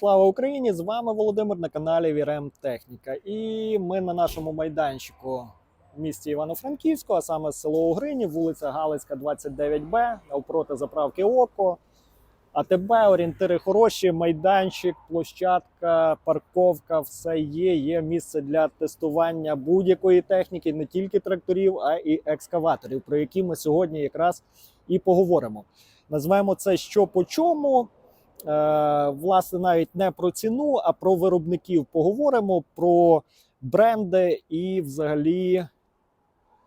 Слава Україні! З вами Володимир на каналі Вірем Техніка. І ми на нашому майданчику в місті Івано-Франківську, а саме село Угрині, вулиця Галицька, 29Б, навпроти заправки ОКО. АТБ, орієнтири хороші, майданчик, площадка, парковка, все є. Є місце для тестування будь-якої техніки, не тільки тракторів, а й екскаваторів, про які ми сьогодні якраз і поговоримо. Назвемо це що по чому. Е, власне, навіть не про ціну, а про виробників поговоримо, про бренди і взагалі,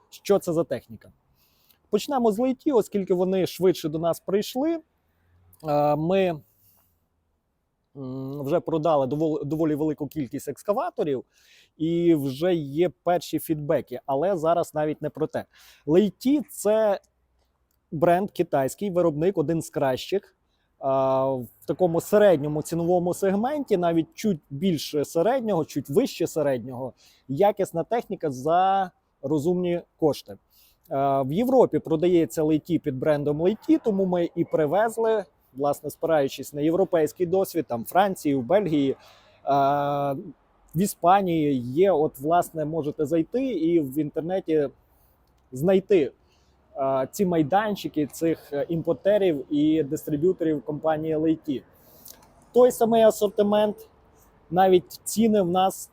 що це за техніка. Почнемо з лейті, оскільки вони швидше до нас прийшли. Е, Ми вже продали доволі, велику кількість екскаваторів, і вже є перші фідбеки. Але зараз навіть не про те. Лейті це бренд китайський, виробник, один з кращих. В такому середньому ціновому сегменті, навіть чуть більше середнього, чуть вище середнього, якісна техніка за розумні кошти. В Європі продається лейті під брендом лейті, тому ми і привезли, власне, спираючись на європейський досвід, там Франції, в Бельгії. В Іспанії є, от, власне, можете зайти і в інтернеті знайти ці майданчики цих е, імпортерів і дистриб'юторів компанії LAT. Той самий асортимент, навіть ціни в нас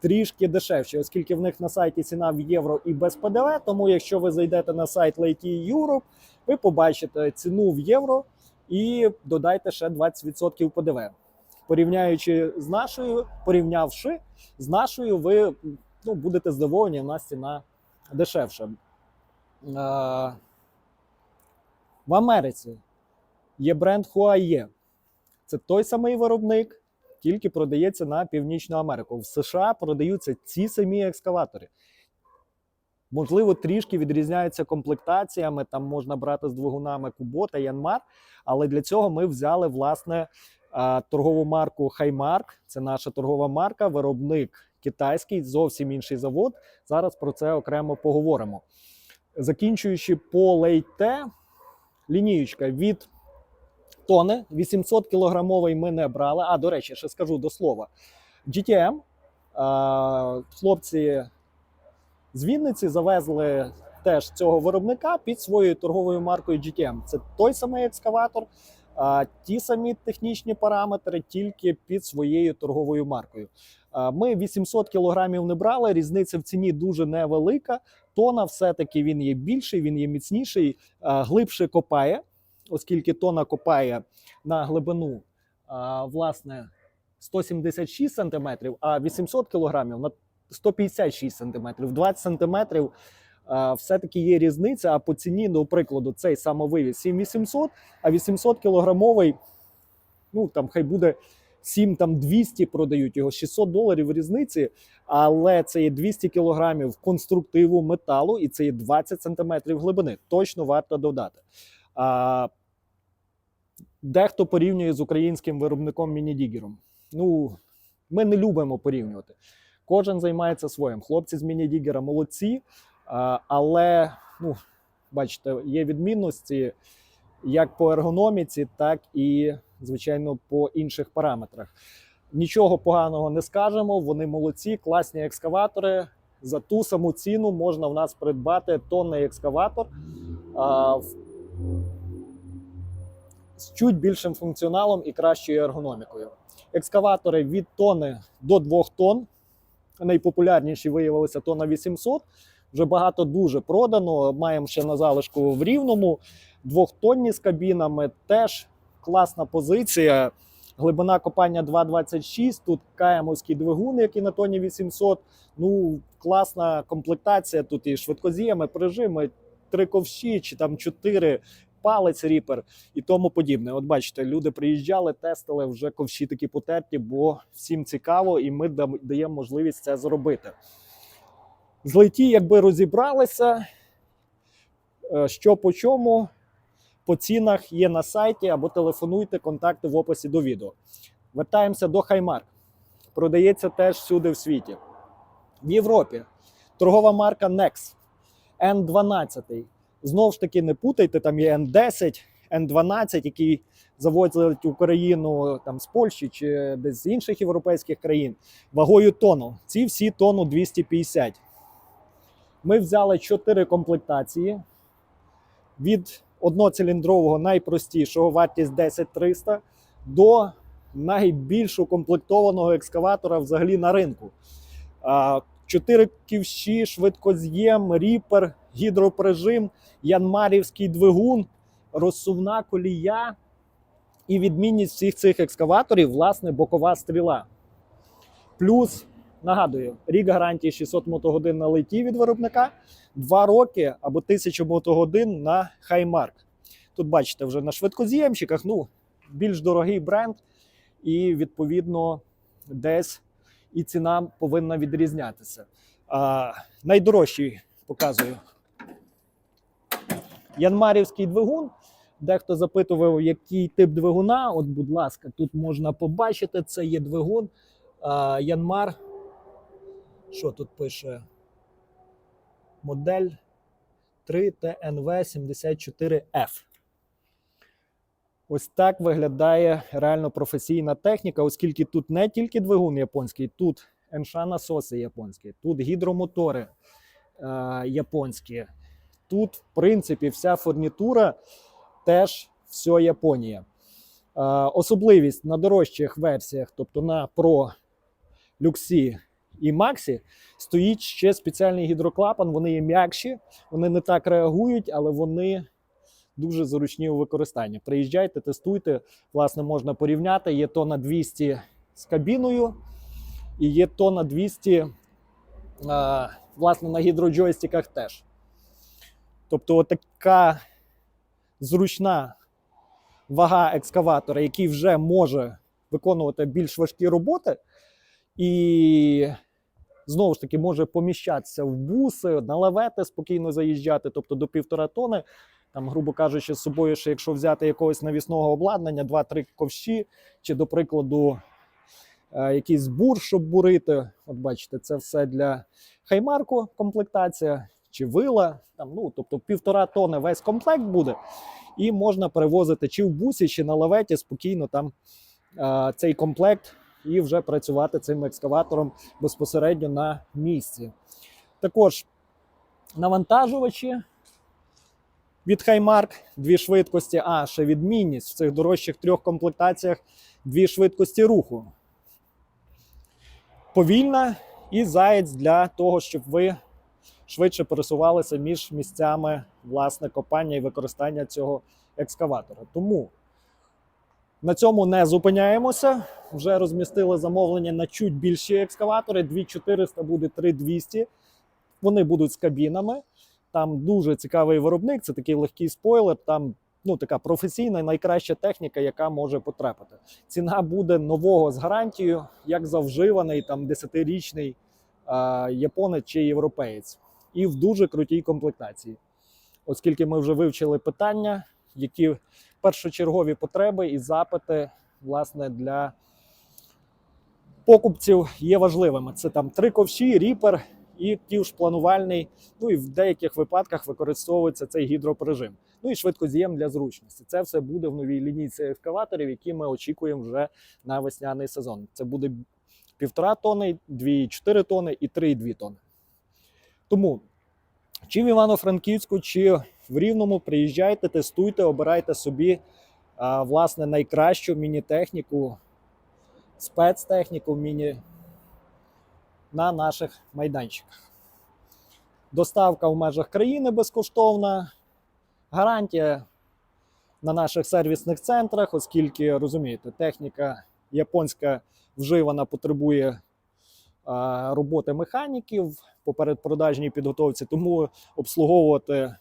трішки дешевші, оскільки в них на сайті ціна в євро і без ПДВ. Тому, якщо ви зайдете на сайт LAT Europe, ви побачите ціну в євро і додайте ще 20% ПДВ. Порівняючи з нашою, порівнявши з нашою, ви ну, будете здивовані, у нас ціна дешевша. В Америці є бренд Huawei. Це той самий виробник, тільки продається на Північну Америку. В США продаються ці самі екскаватори. Можливо, трішки відрізняються комплектаціями. Там можна брати з двигунами Kubota, Янмар. Але для цього ми взяли власне торгову марку Хаймарк. Це наша торгова марка, виробник китайський, зовсім інший завод. Зараз про це окремо поговоримо. Закінчуючи по лейте, лінієчка від тони 800 кілограмовий ми не брали. А, до речі, ще скажу до слова. GTM. Хлопці з Вінниці завезли теж цього виробника під своєю торговою маркою GTM. Це той самий екскаватор, ті самі технічні параметри, тільки під своєю торговою маркою. Ми 800 кілограмів не брали. Різниця в ціні дуже невелика. Тона все-таки він є більший, він є міцніший, глибше копає, оскільки тона копає на глибину власне 176 см, а 800 кілограмів на 156 см. 20 см все-таки є різниця. А по ціні, до прикладу, цей самовивіз 7800, а 800 кілограмовий, ну там хай буде 7 там 200 продають його 600 доларів різниці, але це є 200 кілограмів конструктиву металу, і це є 20 сантиметрів глибини. Точно варто додати. А, дехто порівнює з українським виробником мінідігером. Ну, ми не любимо порівнювати. Кожен займається своїм. Хлопці з мінідігера молодці, а, але ну, бачите, є відмінності як по ергономіці, так і, звичайно, по інших параметрах. Нічого поганого не скажемо. Вони молодці, класні екскаватори. За ту саму ціну можна в нас придбати тонний екскаватор а, з чуть більшим функціоналом і кращою ергономікою. Екскаватори від тони до 2 тонн. Найпопулярніші виявилися тонна 800. Вже багато дуже продано. Маємо ще на залишку в рівному. Двохтонні з кабінами теж класна позиція. Глибина копання 2,26. Тут каємовський двигун, який на тоні 800. Ну, класна комплектація. Тут і швидкозіями, прижими, три ковші чи там чотири, палець ріпер і тому подібне. От бачите, люди приїжджали, тестили вже ковші такі потерті, бо всім цікаво, і ми даємо можливість це зробити. Злеті, якби розібралися, е, що по чому, по цінах є на сайті або телефонуйте, контакти в описі до відео. Вертаємося до Хаймарк. Продається теж всюди в світі. В Європі торгова марка Nex N12. Знову ж таки, не путайте, там є N10, Н-12, який завозять Україну там з Польщі чи десь з інших європейських країн, вагою тонну. Ці всі тонну 250. Ми взяли 4 комплектації від одноциліндрового найпростішого, вартість 10300 до найбільш укомплектованого екскаватора взагалі на ринку. Чотири ківші, швидкоз'єм, ріпер, гідроприжим, янмарівський двигун, розсувна колія. І відмінність всіх цих екскаваторів, власне, бокова стріла. Плюс, нагадую, рік гарантії 600 мотогодин на леті від виробника, 2 роки або 1000 мотогодин на Хаймарк. Тут бачите, вже на швидкоз'ємчиках, ну, більш дорогий бренд, і відповідно десь і ціна повинна відрізнятися. А, найдорожчий показую. Янмарівський двигун. Дехто запитував, який тип двигуна. От, будь ласка, тут можна побачити, це є двигун а, Янмар. Що тут пише? Модель 3 ТНВ 74 f Ось так виглядає реально професійна техніка, оскільки тут не тільки двигун японський, тут НШ насоси японські, тут гідромотори е, японські. Тут, в принципі, вся фурнітура теж все Японія. Е, особливість на дорожчих версіях, тобто на Pro, Luxі і Maxi, стоїть ще спеціальний гідроклапан. Вони є м'якші, вони не так реагують, але вони дуже зручні у використанні. Приїжджайте, тестуйте. Власне, можна порівняти. Є то на 200 з кабіною, і є то на 200 а, власне, на гідроджойстиках теж. Тобто, така зручна вага екскаватора, який вже може виконувати більш важкі роботи, і знову ж таки може поміщатися в буси, на лавети спокійно заїжджати, тобто до півтора тони. Там, грубо кажучи, з собою, ще якщо взяти якогось навісного обладнання, 2-3 ковші, чи, до прикладу, е, якийсь бур, щоб бурити. От бачите, це все для хаймарку комплектація, чи вила. Там, ну, тобто півтора тони весь комплект буде, і можна перевозити чи в бусі, чи на лаветі спокійно там е, цей комплект і вже працювати цим екскаватором безпосередньо на місці. Також навантажувачі від Highmark дві швидкості, а ще відмінність в цих дорожчих трьох комплектаціях дві швидкості руху. Повільна і заєць для того, щоб ви швидше пересувалися між місцями власне копання і використання цього екскаватора. Тому на цьому не зупиняємося. Вже розмістили замовлення на чуть більші екскаватори. 2400 буде 3200. Вони будуть з кабінами. Там дуже цікавий виробник, це такий легкий спойлер. Там ну, така професійна, найкраща техніка, яка може потрапити. Ціна буде нового з гарантією, як за вживаний там 10-річний а, японець чи європеєць. І в дуже крутій комплектації. Оскільки ми вже вивчили питання, які першочергові потреби і запити власне для покупців є важливими. Це там три ковші, ріпер і ківш планувальний. Ну і в деяких випадках використовується цей гідроприжим. Ну і швидкоз'єм для зручності. Це все буде в новій лінійці екскаваторів, які ми очікуємо вже на весняний сезон. Це буде півтора тони, 2,4 тони і 3,2 тони. Тому чи в Івано-Франківську, чи в Рівному приїжджайте, тестуйте, обирайте собі а, власне найкращу міні-техніку, спецтехніку міні на наших майданчиках. Доставка в межах країни безкоштовна, гарантія на наших сервісних центрах, оскільки розумієте, техніка японська вживана потребує роботи механіків по передпродажній підготовці, тому обслуговувати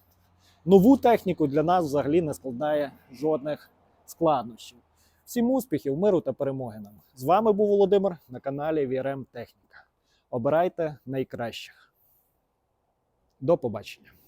нову техніку для нас взагалі не складає жодних складнощів. Всім успіхів, миру та перемоги нам! З вами був Володимир на каналі VRM Техніка. Обирайте найкращих. До побачення!